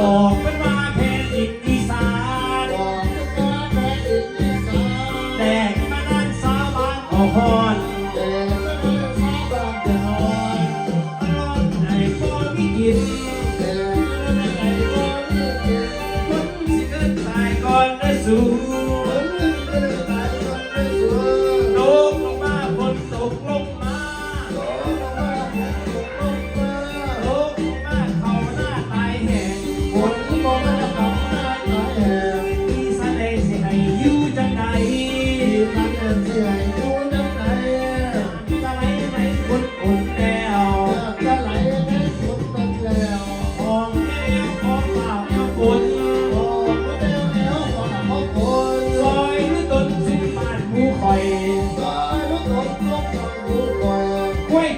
Oh.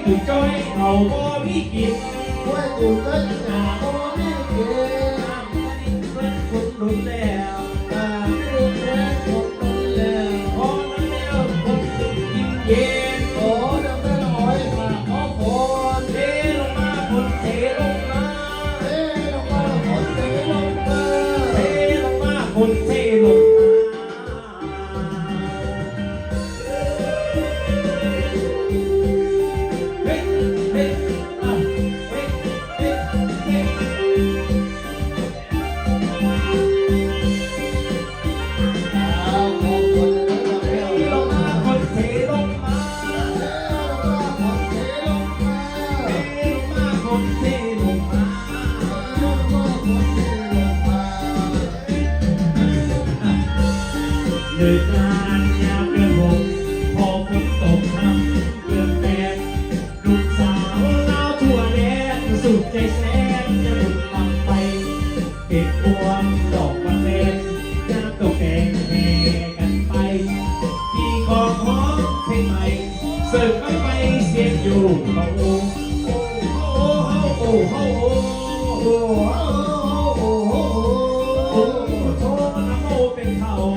ถูกจ้อยเขาบ่มีกินด้วยถูกจ้อยหนา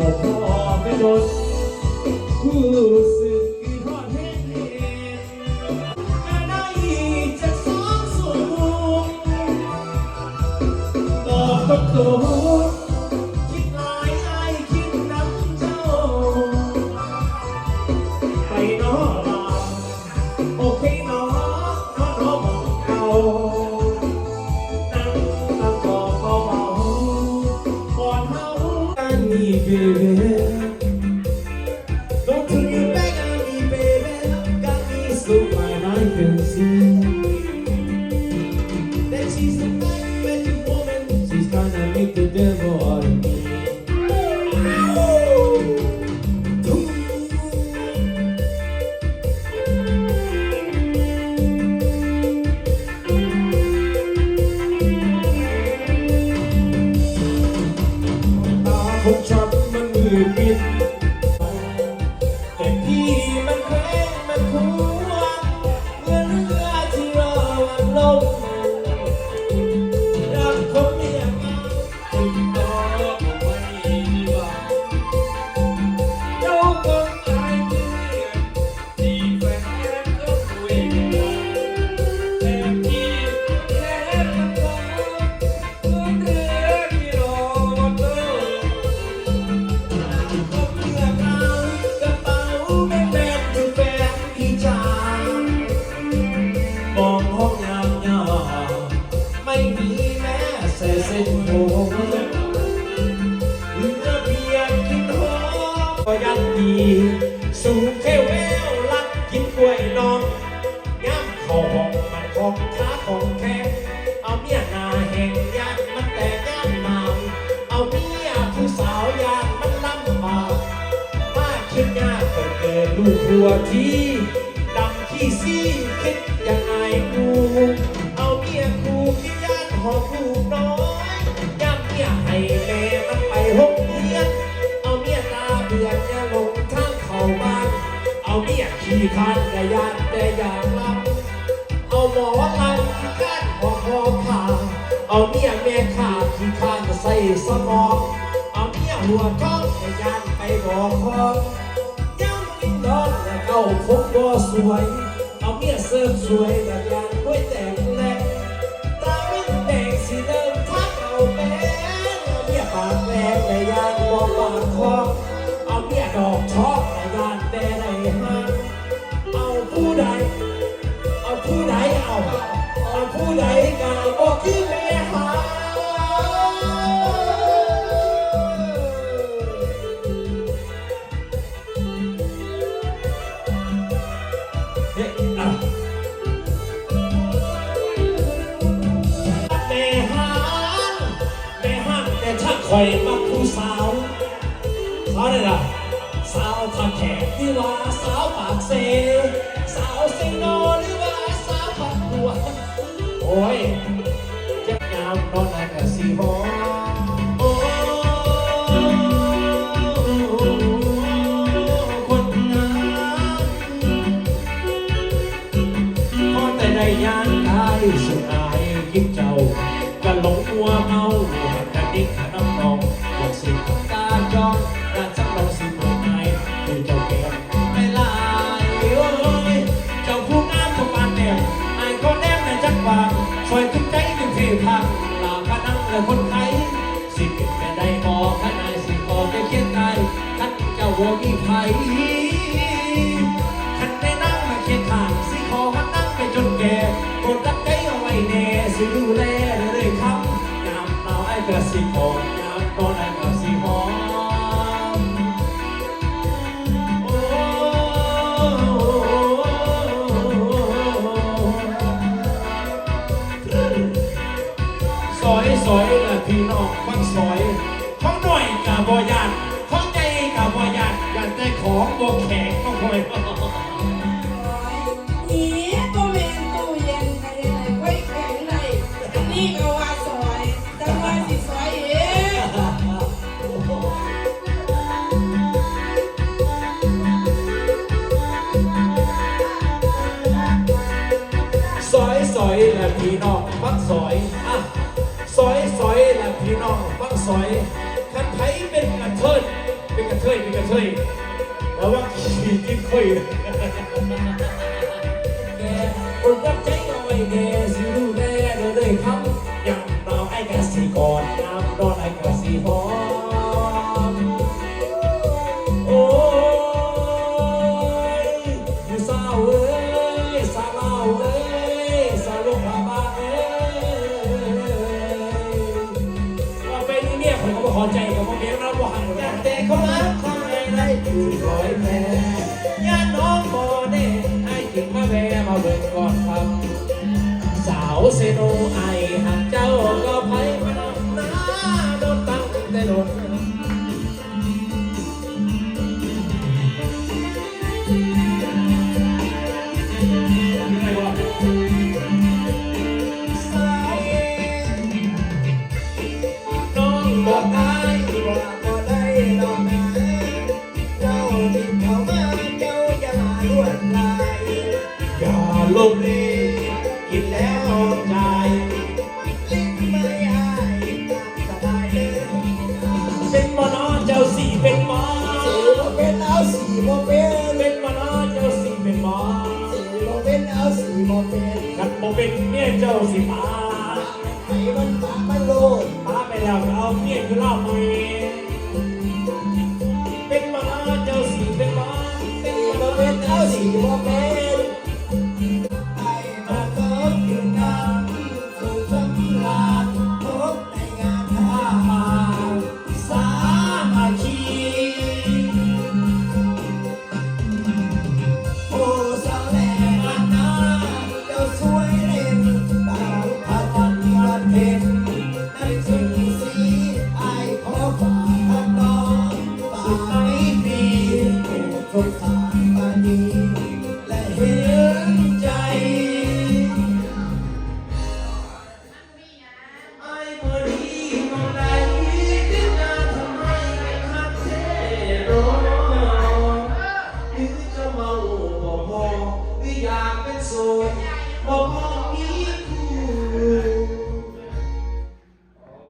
บอกพ่อไม่โดผู้สึกกี่ทอดแห้งเห็นได้จากสองส่วนบอกตรง viver. ตัวที่ดำที่ซีคิดยังไงกูเอาเมียกูที่ย่านหอมลูน้อยย่ำเมียให้แม่มันไปหกเดืยนเอาเมียตาเบื่อจะลงทางเข้าบ้านเอาเมียขี่คันกระยานแต่อยากลำเอาหมอลำที่กันหอคอขาเอาเมียแม่ขาขี่คานใส่สมองเอาเมียหัวท้องกระยานไปบอกคอ เอาผมก็สวย เอาเมียเสริมสวยแต่ยานกล้วยแตกแหลกตาไม่แดงสีเดิมทักเอาแป้เอาเมียปากแดงแต่ยานบอปากคองเอาเมียดอกช็อกแต่ยานแต่ไหนมาเอาผู้ใด เอาผู้ใดเอา เอาผู้ใดกันบอกที่ สาวขาแขกหรือว่าสาวปากเซสาวเซโนหรือว่าสาวปากหัวโอ้ยเจ็บยามนอนในกะสีหอโอ้คนงามพอแต่ได้ยานกายสุดอายยิ้มเจ้าก็หลงมัวเมากันดิกขน้ำนองอยากสิตา ขันได้นั่งมาเคียงข้างสิขอหันนั่งไปจนแก่กดรักใจเอาไว้แน่สิดูแลเรื่อยๆครับยามหนาวไอ้กระสิหอยามร้อนไอ้กระสิห นี่ก็ว่าซอยแต่ว่าสิซอยเองซอยซอยและพี่น้องฟังซอยอะซอยซอยและพี่น้องฟังซอยคันไผเป็นกระเทยเป็นกระเทยเป็นกระเทยแล้วว่าขี่กินคุย เซโนไอหักเจ้าก็ไผมานำหน้าโดนตั้งแต่โดนน้องบอกได้ว่าบ่ได้ดอกนะเจ้าที่เขามาเจ้าอย่าลวดลายอย่าลบลี สี่เป็นหมอ